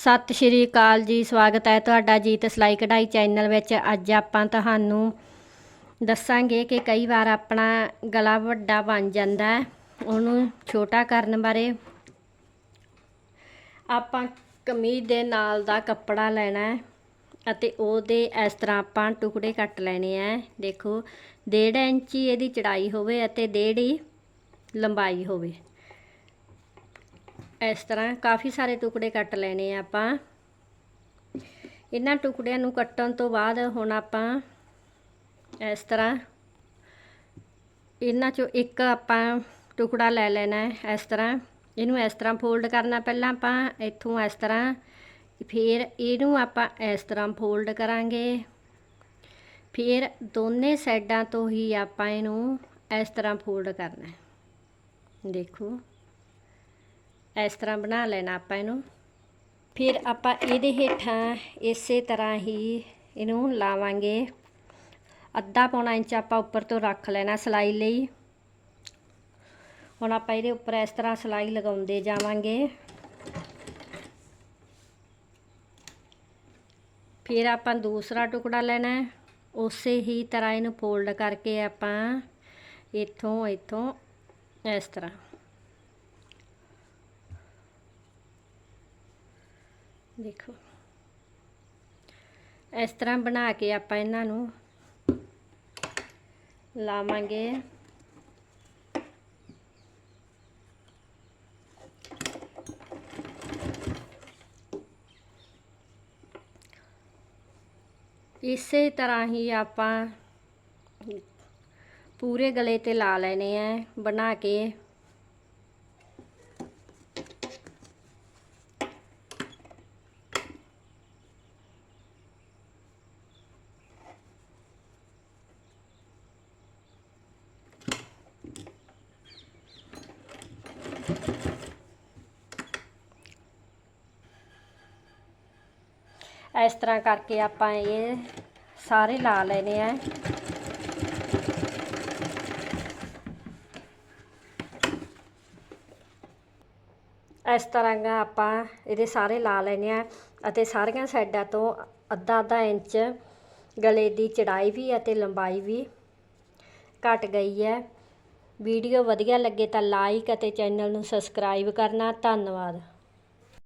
ਸਤਿ ਸ਼੍ਰੀ ਅਕਾਲ ਜੀ, ਸਵਾਗਤ ਹੈ ਤੁਹਾਡਾ ਜੀਤ ਸਿਲਾਈ ਕਢਾਈ ਚੈਨਲ ਵਿੱਚ। ਅੱਜ ਆਪਾਂ ਤੁਹਾਨੂੰ ਦੱਸਾਂਗੇ ਕਿ ਕਈ ਵਾਰ ਆਪਣਾ ਗਲਾ ਵੱਡਾ ਬਣ ਜਾਂਦਾ ਹੈ, ਉਹਨੂੰ ਛੋਟਾ ਕਰਨ ਬਾਰੇ। ਆਪਾਂ ਕਮੀਜ਼ ਦੇ ਨਾਲ ਦਾ ਕੱਪੜਾ ਲੈਣਾ ਹੈ ਅਤੇ ਉਹਦੇ ਇਸ ਤਰ੍ਹਾਂ ਆਪਾਂ ਟੁਕੜੇ ਕੱਟ ਲੈਣੇ ਆ ਦੇਖੋ 1.5 ਇੰਚੀ ਇਹਦੀ ਚੜਾਈ ਹੋਵੇ ਅਤੇ 1.5 ਹੀ ਲੰਬਾਈ ਹੋਵੇ। ਇਸ ਤਰ੍ਹਾਂ ਕਾਫੀ ਸਾਰੇ ਟੁਕੜੇ ਕੱਟ ਲੈਣੇ ਆ ਆਪਾਂ। ਇਹਨਾਂ ਟੁਕੜਿਆਂ ਨੂੰ ਕੱਟਣ ਤੋਂ ਬਾਅਦ ਹੁਣ ਆਪਾਂ ਇਸ ਤਰ੍ਹਾਂ ਇਹਨਾਂ ਚੋਂ ਇੱਕ ਆਪਾਂ ਟੁਕੜਾ ਲੈ ਲੈਣਾ ਹੈ ਇਸ ਤਰ੍ਹਾਂ। ਇਹਨੂੰ ਇਸ ਤਰ੍ਹਾਂ ਫੋਲਡ ਕਰਨਾ ਪਹਿਲਾਂ ਆਪਾਂ, ਇੱਥੋਂ ਇਸ ਤਰ੍ਹਾਂ। ਫਿਰ ਇਹਨੂੰ ਆਪਾਂ ਇਸ ਤਰ੍ਹਾਂ ਫੋਲਡ ਕਰਾਂਗੇ। ਫਿਰ ਦੋਨੇ ਸਾਈਡਾਂ ਤੋਂ ਹੀ ਆਪਾਂ ਇਹਨੂੰ ਇਸ ਤਰ੍ਹਾਂ ਫੋਲਡ ਕਰਨਾ ਦੇਖੋ। ਇਸ ਤਰ੍ਹਾਂ ਬਣਾ ਲੈਣਾ ਆਪਾਂ ਇਹਨੂੰ। ਫਿਰ ਆਪਾਂ ਇਹਦੇ ਹੇਠਾਂ ਇਸੇ ਤਰ੍ਹਾਂ ਹੀ ਇਹਨੂੰ ਲਾਵਾਂਗੇ। ਅੱਧਾ ਪੌਣਾ ਇੰਚ ਆਪਾਂ ਉੱਪਰ ਤੋਂ ਰੱਖ ਲੈਣਾ ਸਲਾਈ ਲਈ। ਹੁਣ ਆਪਾਂ ਇਹਦੇ ਉੱਪਰ ਇਸ ਤਰ੍ਹਾਂ ਸਲਾਈ ਲਗਾਉਂਦੇ ਜਾਵਾਂਗੇ। ਫਿਰ ਆਪਾਂ ਦੂਸਰਾ ਟੁਕੜਾ ਲੈਣਾ ਉਸੇ ਹੀ ਤਰ੍ਹਾਂ ਇਹਨੂੰ ਫੋਲਡ ਕਰਕੇ ਆਪਾਂ ਇੱਥੋਂ ਇੱਥੋਂ ਇਸ ਤਰ੍ਹਾਂ। ਦੇਖੋ। ਇਸ ਤਰ੍ਹਾਂ ਬਣਾ ਕੇ ਆਪਾਂ ਇਹਨਾਂ ਨੂੰ ਲਾਵਾਂਗੇ। ਇਸੇ ਤਰ੍ਹਾਂ ਹੀ ਆਪਾਂ ਪੂਰੇ ਗਲੇ ਤੇ ਲਾ ਲੈਣੇ ਆ, ਬਣਾ ਕੇ। ਇਸ ਤਰ੍ਹਾਂ ਕਰਕੇ ਆਪਾਂ ਇਹ ਸਾਰੇ ਲਾ ਲੈਣੇ ਆ। ਇਸ ਤਰ੍ਹਾਂ ਆਪਾਂ ਇਹਦੇ ਸਾਰੇ ਲਾ ਲੈਣੇ ਆ ਅਤੇ ਸਾਰੀਆਂ ਸਾਈਡਾਂ ਤੋਂ ਅੱਧਾ ਅੱਧਾ ਇੰਚ ਗਲੇ ਦੀ ਚੜਾਈ ਵੀ ਅਤੇ ਲੰਬਾਈ ਵੀ ਘਟ ਗਈ ਹੈ। ਵੀਡੀਓ ਵਧੀਆ ਲੱਗੇ ਤਾਂ ਲਾਈਕ ਅਤੇ ਚੈਨਲ ਨੂੰ ਸਬਸਕ੍ਰਾਈਬ ਕਰਨਾ। ਧੰਨਵਾਦ।